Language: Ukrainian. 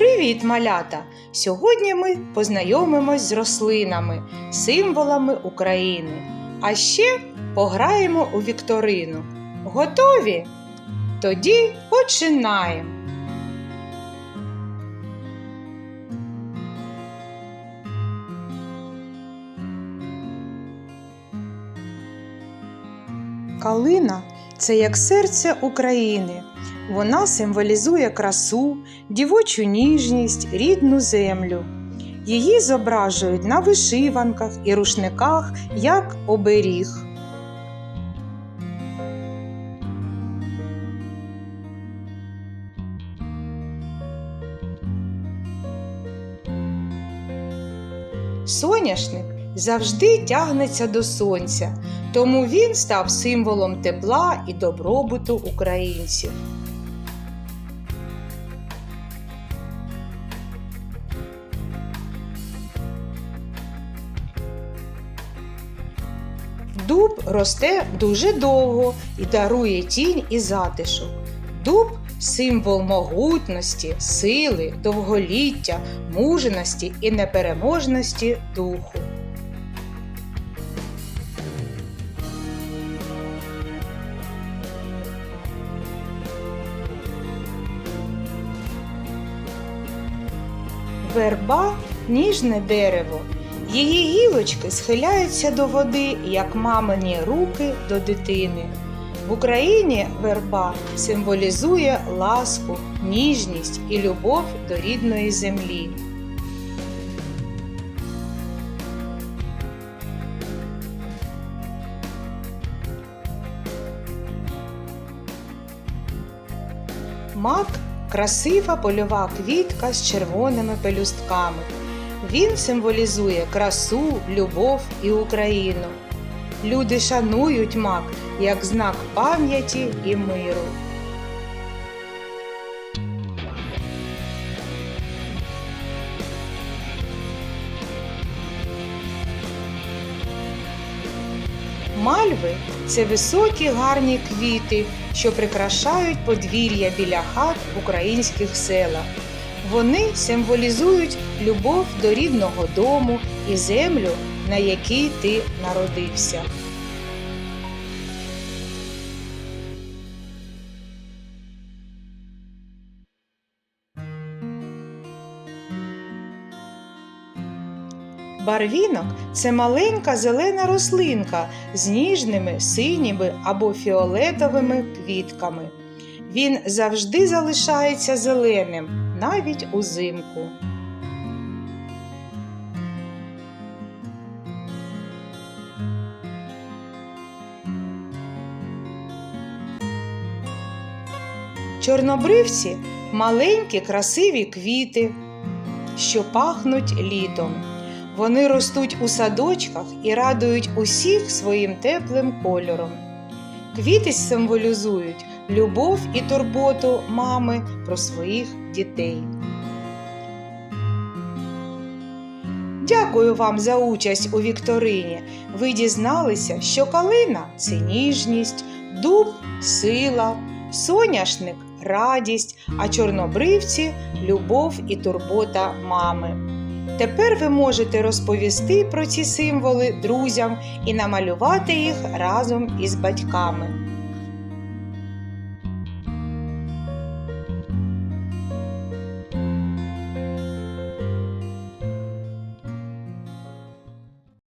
Привіт, малята! Сьогодні ми познайомимось з рослинами, символами України. А ще пограємо у вікторину. Готові? Тоді починаємо. Калина це як серце України. Вона символізує красу, дівочу ніжність, рідну землю. Її зображують на вишиванках і рушниках як оберіг. Соняшник завжди тягнеться до сонця, тому він став символом тепла і добробуту українців. Дуб росте дуже довго і дарує тінь і затишок. Дуб символ могутності, сили, довголіття, мужності і непереможності духу. Верба ніжне дерево. Її гілочки схиляються до води, як мамині руки до дитини. В Україні верба символізує ласку, ніжність і любов до рідної землі. Мак красива польова квітка з червоними пелюстками. Він символізує красу, любов і Україну. Люди шанують мак як знак пам'яті і миру. Мальви це високі гарні квіти, що прикрашають подвір'я біля хат в українських селах. Вони символізують любов до рідного дому і землю, на якій ти народився. Барвінок це маленька зелена рослинка з ніжними синіми або фіолетовими квітками. Він завжди залишається зеленим, навіть узимку. Чорнобривці маленькі красиві квіти, що пахнуть літом. Вони ростуть у садочках і радують усіх своїм теплим кольором. Квіти символізують любов і турботу мами про своїх дітей. Дякую вам за участь у вікторині. Ви дізналися, що калина це ніжність, дуб сила, соняшник радість, а чорнобривці любов і турбота мами. Тепер ви можете розповісти про ці символи друзям і намалювати їх разом із батьками.